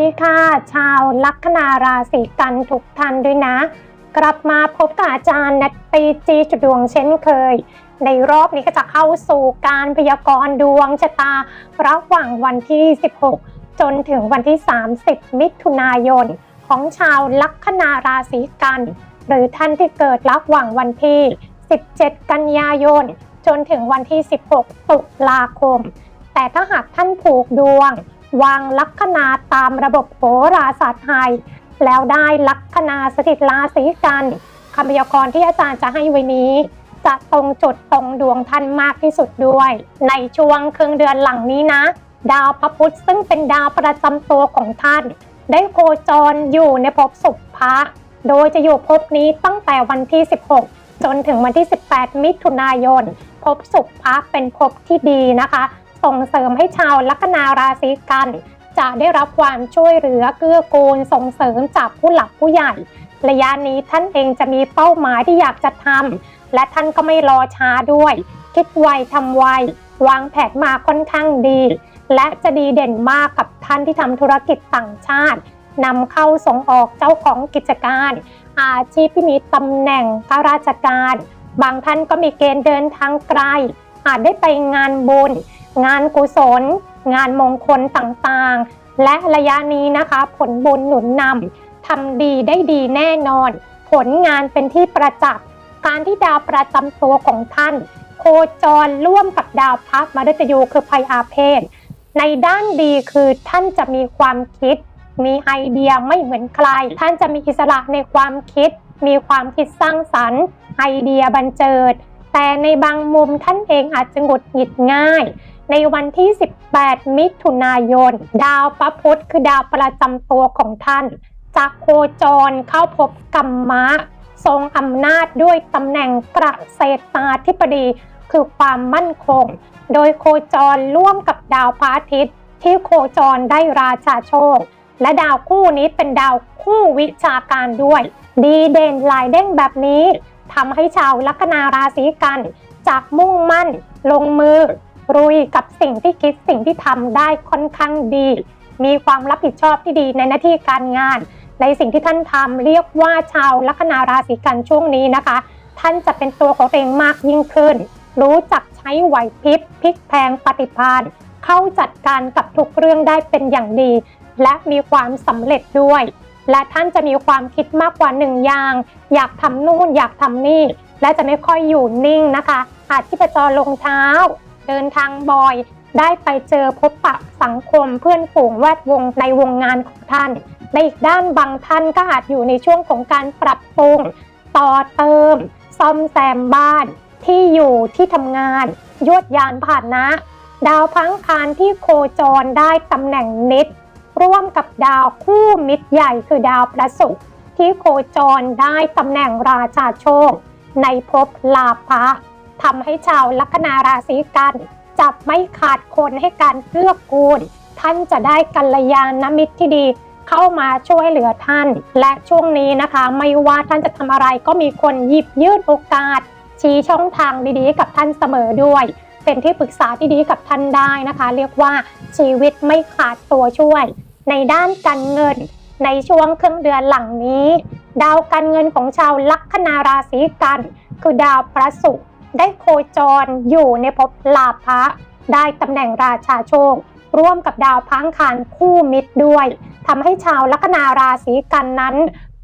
ดีค่ะ ชาวลัคนาราศีกันทุกท่านด้วยนะ กลับมาพบกับอาจารย์นัตตีจีจุดดวงเช่นเคย ในรอบนี้ก็จะเข้าสู่การพยากรณ์ดวงชะตา ระหว่างวันที่ 16 จนถึงวันที่ 30 มิถุนายน ของชาวลัคนาราศีกัน หรือท่านที่เกิดระหว่างวันที่ 17 กันยายน จนถึงวันที่ 16 ตุลาคม แต่ถ้าหากท่านผูกดวง วางลัคนาตามระบบโหราศาสตร์ไทย แล้วได้ลัคนาสถิตราศีกันคำพยากรณ์ที่อาจารย์จะให้ไว้นี้ จะตรงจุดตรงดวงท่านมากที่สุดด้วย ในช่วงครึ่งเดือนหลังนี้นะ ดาวพระพุธซึ่งเป็นดาวประจำตัวของท่าน ได้โคจรอยู่ในภพสุภะโดยจะอยู่ภพนี้ตั้งแต่วันที่ 16 จนถึงวันที่ 18 มิถุนายนภพสุภะเป็นภพที่ดีนะคะ ส่งเสริมให้ชาวลัคนาราศีกัน จะได้รับความช่วยเหลือเกื้อกูลส่งเสริมจากผู้หลักผู้ใหญ่ ระยะนี้ท่านเองจะมีเป้าหมายที่อยากจะทำและท่านก็ไม่รอช้าด้วย คิดไวทำไววางแผนมาค่อนข้างดี และจะดีเด่นมากกับท่านที่ทำธุรกิจต่างชาตินำเข้าส่งออกเจ้าของกิจการ อาชีพที่มีตำแหน่งข้าราชการ บางท่านก็มีเกณฑ์เดินทางไกล อาจได้ไปงานบุญ งานกุศล งานมงคลต่างๆ และระยะนี้นะคะ ผลบุญหนุนนำทำดีได้ดีแน่นอน ผลงานเป็นที่ประจักษ์การที่ดาวประจำตัวของท่าน โคจรร่วมกับดาวพักมฤตยูคือภัยอาเพศในด้านดีคือท่านจะมีความคิด มีไอเดียไม่เหมือนใคร ท่านจะมีอิสระในความคิด มีความคิดสร้างสรรค์ ไอเดียบันเจิด แต่ในบางมุมท่านเองอาจจะหงุดหงิดง่าย ในวันที่ 18 มิถุนายน ดาวพระพุธคือดาวประจำตัวของท่านจะโคจรเข้าพบกัมมะ ทรงอำนาจด้วยตำแหน่งประเกษตาธิบดีคือความมั่นคง โดยโคจรร่วมกับดาวพระอาทิตย์ ที่โคจรได้ราชาโชค และดาวคู่นี้เป็นดาวคู่วิชาการด้วย ดีเด่นลายเด้งแบบนี้ทำให้ชาวลัคนาราศีกันจากมุ่งมั่น ลงมือ รุยกับสิ่งที่คิดสิ่งที่ทำได้ค่อนข้างดี มีความรับผิดชอบที่ดีในหน้าที่การงาน ในสิ่งที่ท่านทำเรียกว่าชาวลัคนาราศีกันช่วงนี้นะคะ ท่านจะเป็นตัวของตัวเองมากยิ่งขึ้น รู้จักใช้ไหวพริบพลิกแพงปฏิภาณเข้าจัดการกับทุกเรื่องได้เป็นอย่างดี และมีความสำเร็จด้วย และท่านจะมีความคิดมากกว่าหนึ่งอย่าง อยากทำนู่นอยากทำนี่และจะไม่ค่อยอยู่นิ่งนะคะ อาจที่จะจรลงเท้า เดินทางบ่อย ได้ไปเจอพบปะสังคมเพื่อนฝูงแวดวงในวงงานของท่าน ในอีกด้านบางท่านก็อาจอยู่ในช่วงของการปรับปรุง ต่อเติม ซ่อมแซมบ้าน ที่อยู่ที่ทำงาน ยวดยานผ่านนะ ดาวพังคารที่โคจรได้ตำแหน่งนิด ร่วมกับดาวคู่มิตรใหญ่คือดาวประศุกร์ที่โคจรได้ตำแหน่งราชาโชค ในภพลาภะ ทำให้ชาวลัคนาราศีกันจะไม่ขาดคนให้การเกื้อกูล ท่านจะได้กัลยาณมิตรที่ดี เข้ามาช่วยเหลือท่าน และช่วงนี้นะคะ ไม่ว่าท่านจะทำอะไรก็มีคนหยิบยื่นโอกาส ชี้ช่องทางดีๆ กับท่านเสมอด้วย เป็นที่ปรึกษาที่ดีกับท่านได้นะคะ เรียกว่าชีวิตไม่ขาดตัวช่วย ในด้านการเงิน ในช่วงครึ่งเดือนหลังนี้ ดาวการเงินของชาวลัคนาราศีกัน คือดาวพระศุกร์ ได้โคจรอยู่ในภพลาภะได้ตำแหน่งราชาโชค ร่วมกับดาวพังคารคู่มิตรด้วยทำให้ชาวลัคนาราศีกันนั้น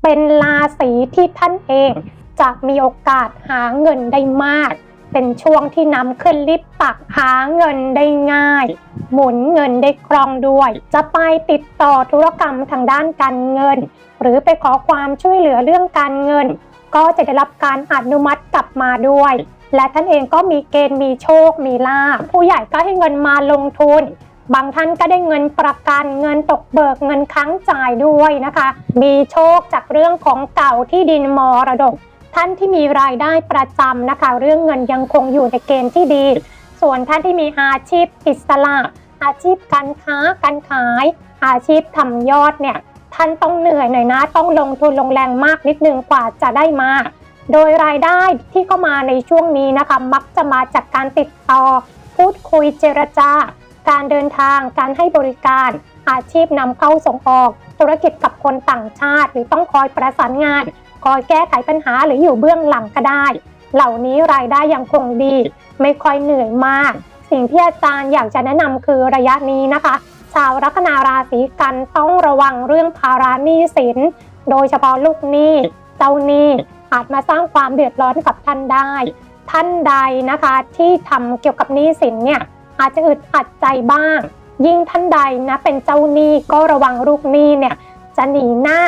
เป็นราศีที่ท่านเอง จะมีโอกาสหาเงินได้มาก เป็นช่วงที่นำขึ้นลิฟต์ตักหาเงินได้ง่าย หมุนเงินได้คล่องด้วย จะไปติดต่อธุรกรรมทางด้านการเงิน หรือไปขอความช่วยเหลือเรื่องการเงิน ก็จะได้รับการอนุมัติกลับมาด้วย และท่านเองก็มีเกณฑ์มีโชคมีลาภผู้ใหญ่ก็ให้เงินมาลงทุน บางท่านก็ได้เงินประกันเงินตกเบิกเงินค้างจ่ายด้วยนะคะ มีโชคจากเรื่องของเก่าที่ดินมรดก ท่านที่มีรายได้ประจำนะคะ เรื่องเงินยังคงอยู่ในเกณฑ์ที่ดี ส่วนท่านที่มีอาชีพอิสระ อาชีพการค้าการขาย อาชีพทำยอดเนี่ยท่านต้องเหนื่อยหน่อยนะ ต้องลงทุนลงแรงมากนิดนึงกว่าจะได้มา โดยรายได้ที่เข้ามาในช่วงนี้นะคะ มักจะมาจากการติดต่อ พูดคุยเจรจาการเดินทาง การให้บริการ อาชีพนำเข้าส่งออก ธุรกิจกับคนต่างชาติ หรือต้องคอยประสานงาน คอยแก้ไขปัญหาหรืออยู่เบื้องหลังก็ได้ เหล่านี้รายได้ยังคงดี ไม่ค่อยเหนื่อยมาก สิ่งที่อาจารย์อยากจะแนะนำคือระยะนี้นะคะ ชาวลัคนาราศีกันต้องระวังเรื่องภาระหนี้สิน โดยเฉพาะลูกหนี้ เจ้าหนี้ อาจมาสร้างความเดือดร้อนกับท่านได้ ท่านใดนะคะที่ทำเกี่ยวกับหนี้สินเนี่ยอาจจะอึดอัดใจบ้าง ยิ่งท่านใดนะเป็นเจ้าหนี้ก็ระวังลูกหนี้เนี่ยจะหนีหน้า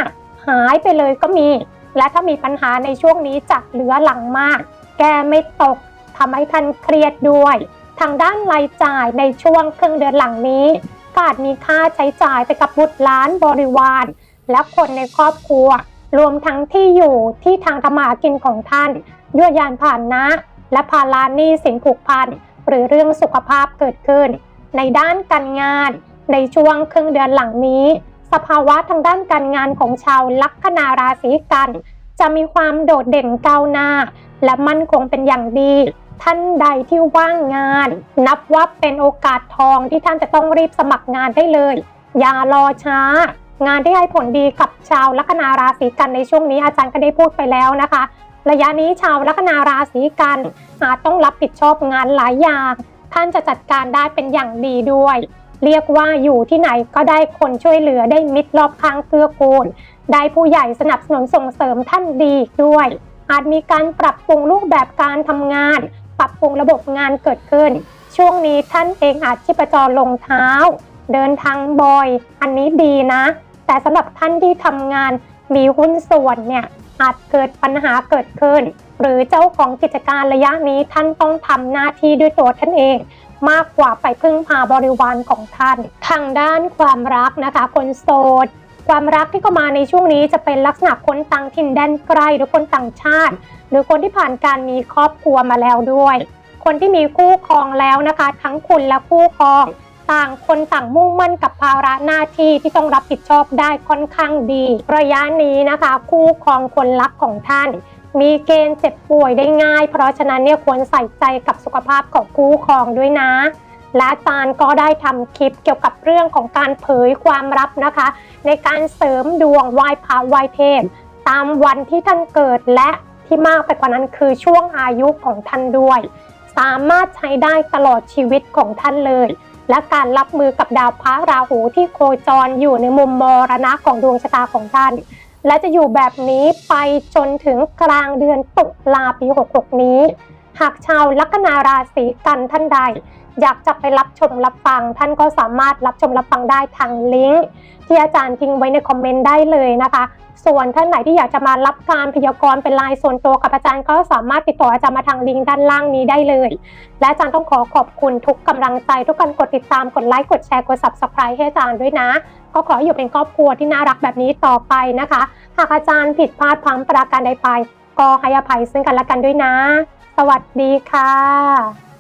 หายไปเลยก็มี และถ้ามีปัญหาในช่วงนี้จะเหลือหลังมาก แก้ไม่ตกทำให้ท่านเครียดด้วย ทางด้านรายจ่ายในช่วงครึ่งเดือนหลังนี้ก็อาจมีค่าใช้จ่ายไปกับบุตรหล้านบริวาร และคนในครอบครัว รวมทั้งที่อยู่ที่ทางธรรมากินของท่านยวยานผ่านนะ และภาระหนี้สินผูกพันหรือเรื่องสุขภาพเกิดขึ้น ในด้านการงาน ในช่วงครึ่งเดือนหลังนี้ สภาวะทางด้านการงานของชาวลัคนาราศีกัน จะมีความโดดเด่นก้าวหน้า และมั่นคงเป็นอย่างดีท่านใดที่ว่างงาน นับว่าเป็นโอกาสทองที่ท่านจะต้องรีบสมัครงานได้เลย อย่ารอช้า งานที่ให้ผลดีกับชาวลัคนาราศีกันในช่วงนี้อาจารย์ก็ได้พูดไปแล้วนะคะ ระยะนี้ชาวลัคนาราศีกันอาจต้องรับผิดชอบงานหลายอย่าง ท่านจะจัดการได้เป็นอย่างดีด้วย เรียกว่าอยู่ที่ไหนก็ได้คนช่วยเหลือได้มิตรรอบข้างเกื้อกูลได้ผู้ใหญ่สนับสนุนส่งเสริมท่านดีด้วย อาจมีการปรับปรุงรูปแบบการทำงาน ปรับปรุงระบบงานเกิดขึ้น ช่วงนี้ท่านเองอาจชีพจรลงเท้า เดินทางบ่อย อันนี้ดีนะ แต่สำหรับท่านที่ทำงานมีหุ้นส่วนเนี่ยอาจเกิดปัญหาเกิดขึ้น หรือเจ้าของกิจการระยะนี้ท่านต้องทำหน้าที่ด้วยตัวท่านเอง มากกว่าไปพึ่งพาบริวารของท่าน ทางด้านความรักนะคะ คนโสดความรักที่เข้ามาในช่วงนี้จะเป็นลักษณะคนต่างถิ่นแดนไกลหรือคนต่างชาติ หรือคนที่ผ่านการมีครอบครัวมาแล้วด้วย คนที่มีคู่ครองแล้วนะคะ ทั้งคุณและคู่ครอง ต่างคนต่างมุ่งมั่นกับภาระหน้าที่ที่ต้องรับผิดชอบได้ค่อนข้างดี ระยะนี้นะคะ คู่ครองคนรักของท่าน มีเกณฑ์เจ็บป่วยได้ง่าย เพราะฉะนั้นเนี่ยควรใส่ใจกับสุขภาพของคู่ครองด้วยนะ และอาจารย์ก็ได้ทำคลิปเกี่ยวกับเรื่องของการเผยความลับนะคะ ในการเสริมดวงไหว้พระไหว้เทพ ตามวันที่ท่านเกิดและที่มากไปกว่านั้นคือช่วงอายุของท่านด้วย สามารถใช้ได้ตลอดชีวิตของท่านเลย และการรับมือกับดาวพระราหูที่โคจรอยู่ในมุมมรณะของดวงชะตาของท่าน และจะอยู่แบบนี้ไปจนถึงกลางเดือนตุลาปี 66 นี้ หากชาวลัคนาราศีกันท่านใด อยากจะไปรับชมรับฟัง ท่านก็สามารถรับชมรับฟังได้ทางลิงก์ที่อาจารย์ทิ้งไว้ในคอมเมนต์ได้เลยนะคะ ส่วนท่านไหนที่อยากจะมารับการพยากรณ์เป็นลายส่วนตัวกับอาจารย์ก็สามารถติดต่ออาจารย์มาทางลิงก์ด้านล่างนี้ได้เลย และอาจารย์ต้องขอขอบคุณทุกกำลังใจ ทุกการกดติดตามกดไลค์กดแชร์กด subscribe ให้อาจารย์ด้วยนะ ก็ขออยู่เป็นครอบครัวที่น่ารักแบบนี้ต่อไปนะคะ หากอาจารย์ผิดพลาดพลั้งประการใดไปก็ให้อภัยซึ่งกันและกันด้วยนะ สวัสดีค่ะ